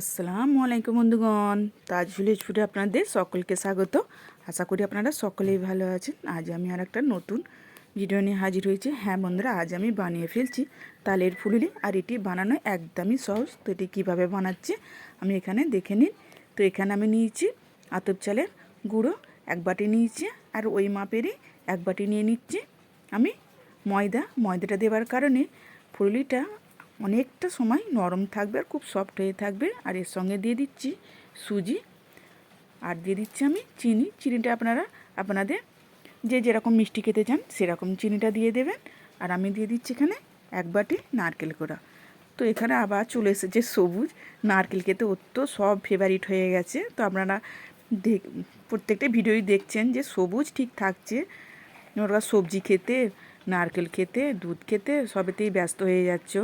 আসসালামু আলাইকুম বন্ধুগণ। তাজ ভিলেজ ফুডে আপনাদের সকলকে স্বাগত। আশা করি আপনারা সকলেই ভালো আছেন। আজ আমি আর একটা নতুন ভিডিও নিয়ে হাজির হয়েছি। হ্যাঁ বন্ধুরা, আজ আমি বানিয়ে ফেলছি তালের ফুলুরি আর এটি বানানো একদমই সহজ। তো এটি কীভাবে বানাচ্ছি আমি এখানে দেখে নিন। তো এখানে আমি নিয়েছি আতপ চালের গুঁড়ো, এক বাটি নিয়েছি আর ওই মাপেরই এক বাটি নিয়ে নিচ্ছি আমি ময়দা। ময়দাটা দেওয়ার কারণে ফুলুরিটা অনেকটা সময় নরম থাকবে আর খুব সফট হয়ে থাকবে। আর এর সঙ্গে দিয়ে দিচ্ছি সুজি। আর দিয়ে দিচ্ছি আমি চিনি। চিনিটা আপনারা, আপনাদের যে যেরকম মিষ্টি খেতে চান সেরকম চিনিটা দিয়ে দেবেন। আর আমি দিয়ে দিচ্ছি এখানে এক বাটি নারকেল কোড়া। তো এখানে আবার চলে এসেছে সবুজ। নারকেল খেতে অত সব ফেভারিট হয়ে গেছে। তো আপনারা দেখ, প্রত্যেকটা ভিডিওই দেখছেন যে সবুজ ঠিক থাকছে। ওরা সবজি খেতে, নারকেল খেতে, দুধ খেতে সবেতেই ব্যস্ত হয়ে যাচ্ছে।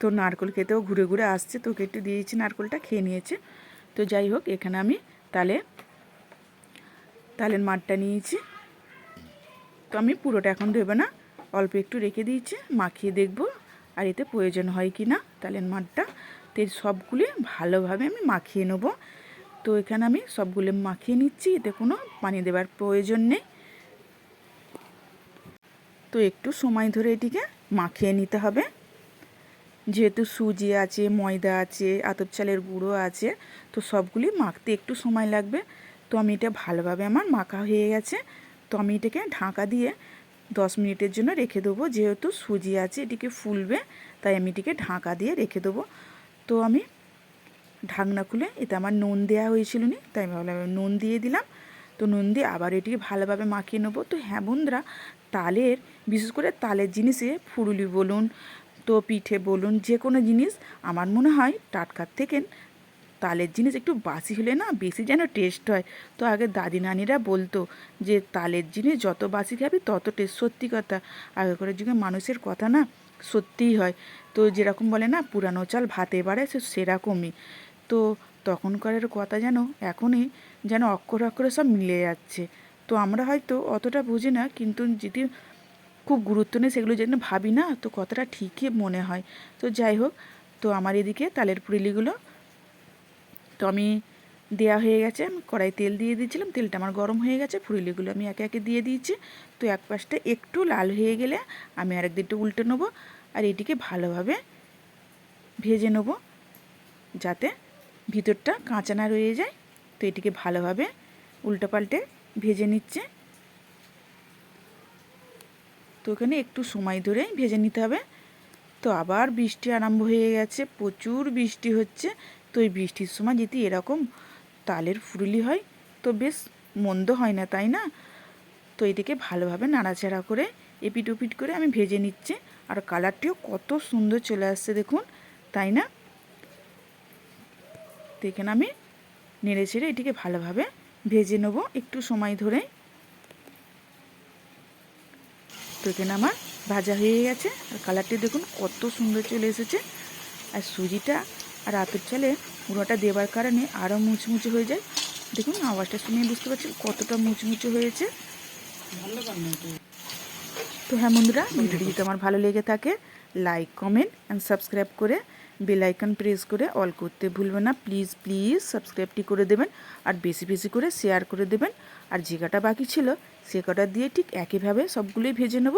তো নারকল খেতেও ঘুরে ঘুরে আসছে তো ওকে একটু দিয়েছি নারকেলটা, খেয়ে নিয়েছে। তো যাই হোক, এখানে আমি তালে, তালের মাঠটা নিয়েছি। তো আমি পুরোটা এখন দেবো না, অল্প একটু রেখে দিয়েছি, মাখিয়ে দেখব আর এতে প্রয়োজন হয় কি না তালের মাঠটা। তো সবগুলি ভালোভাবে আমি মাখিয়ে নেব। তো এখানে আমি সবগুলো মাখিয়ে নিচ্ছি, এতে কোনো পানি দেওয়ার প্রয়োজন নেই। তো একটু সময় ধরে এটিকে মাখিয়ে নিতে হবে। যেহেতু সুজি আছে, ময়দা আছে, আতপ চালের গুঁড়ো আছে, তো সবগুলি মাখতে একটু সময় লাগবে। তো আমি এটা ভালোভাবে আমার মাখা হয়ে গেছে। তো আমি এটাকে ঢাকা দিয়ে দশ মিনিটের জন্য রেখে দেবো। যেহেতু সুজি আছে, এটিকে ফুলবে, তাই আমি এটিকে ঢাকা দিয়ে রেখে দেবো। তো আমি ঢাকনা খুলে, এতে আমার নুন দেওয়া হয়েছিল নি, তাই ভাবলাম নুন দিয়ে দিলাম। তো নুন দিয়ে আবার এটিকে ভালোভাবে মাখিয়ে নেব। তো হ্যাঁ বন্ধুরা, তালের, বিশেষ করে তালের জিনিসে ফুরুলি বলুন তো পিঠে বলুন, যে কোনো জিনিস আমার মনে হয় টাটকার থেকে তালের জিনিস একটু বাসি হলে না বেশি যেন টেস্ট হয়। তো আগে দাদি নানিরা বলতো যে, তালের জিনিস যত বাসি খাবি তত টেস্ট সত্যি কথা। আগেকার যুগে মানুষের কথা না সত্যিই হয়। তো যেরকম বলে না, পুরানো চাল ভাতে বাড়ে সে সেরকমই। তো তখনকারের কথা যেন এখনই যেন অক্ষর অক্ষরে সব মিলে যাচ্ছে। তো আমরা হয়তো অতটা বুঝি না, কিন্তু যদি খুব গুরুত্ব নেই, সেগুলো যেন ভাবি না, তো কথাটা ঠিকই মনে হয়। তো যাই হোক, তো আমার এদিকে তালের পুরিলিগুলো, তো আমি দেয়া হয়ে গেছে, আমি কড়াই তেল দিয়ে দিয়েছিলাম, তেলটা আমার গরম হয়ে গেছে ফুরিলিগুলো আমি একে একে দিয়ে দিয়েছি। তো এক পাশটা একটু লাল হয়ে গেলে আমি আরেক দিকটা উল্টে নেব, আর এটিকে ভালোভাবে ভেজে নেব, যাতে ভিতরটা কাঁচা না রয়ে যায়। তো এটিকে ভালোভাবে উল্টো পাল্টে ভেজে নিচ্ছে। তো ওখানে একটু সময় ধরে ভেজে নিতে হবে। তো আবার বৃষ্টি আরম্ভ হয়ে গেছে, প্রচুর বৃষ্টি হচ্ছে। তো এই বৃষ্টির সময় যদি এরকম তালের ফুরুলি হয়, তো বেশ মন্দ হয় না, তাই না? তো এটিকে ভালোভাবে নাড়াচাড়া করে এপিট ওপিট করে আমি ভেজে নিচ্ছি। আর কালারটিও কত সুন্দর চলে আসছে দেখুন, তাই না? তো এখানে আমি নেড়ে ছেড়ে এটিকে ভালোভাবে ভেজে নেব একটু সময় ধরে। তো এখানে আমার ভাজা হয়ে গেছে। আর কালারটি দেখুন, কত সুন্দর চলে এসেছে। আর সুজিটা আর আতর চালে গুঁড়োটা দেওয়ার কারণে আরও মুচমুচে হয়ে যায়। দেখুন, আওয়াজটা শুনে বুঝতে পারছি কতটা মুচমুচে হয়েছে। তো হ্যাঁ বন্ধুরা, ভিডিওটি যদি আমার ভালো লেগে থাকে লাইক কমেন্ট অ্যান্ড সাবস্ক্রাইব করে বেল আইকন প্রেস করে অল করতে ভুলবেন না। প্লিজ প্লিজ সাবস্ক্রাইবটি করে দেবেন আর বেশি বেশি করে শেয়ার করে দেবেন। আর যে কটা বাকি ছিল, সে কটা দিয়ে ঠিক একইভাবে সবগুলোই ভেজে নেব।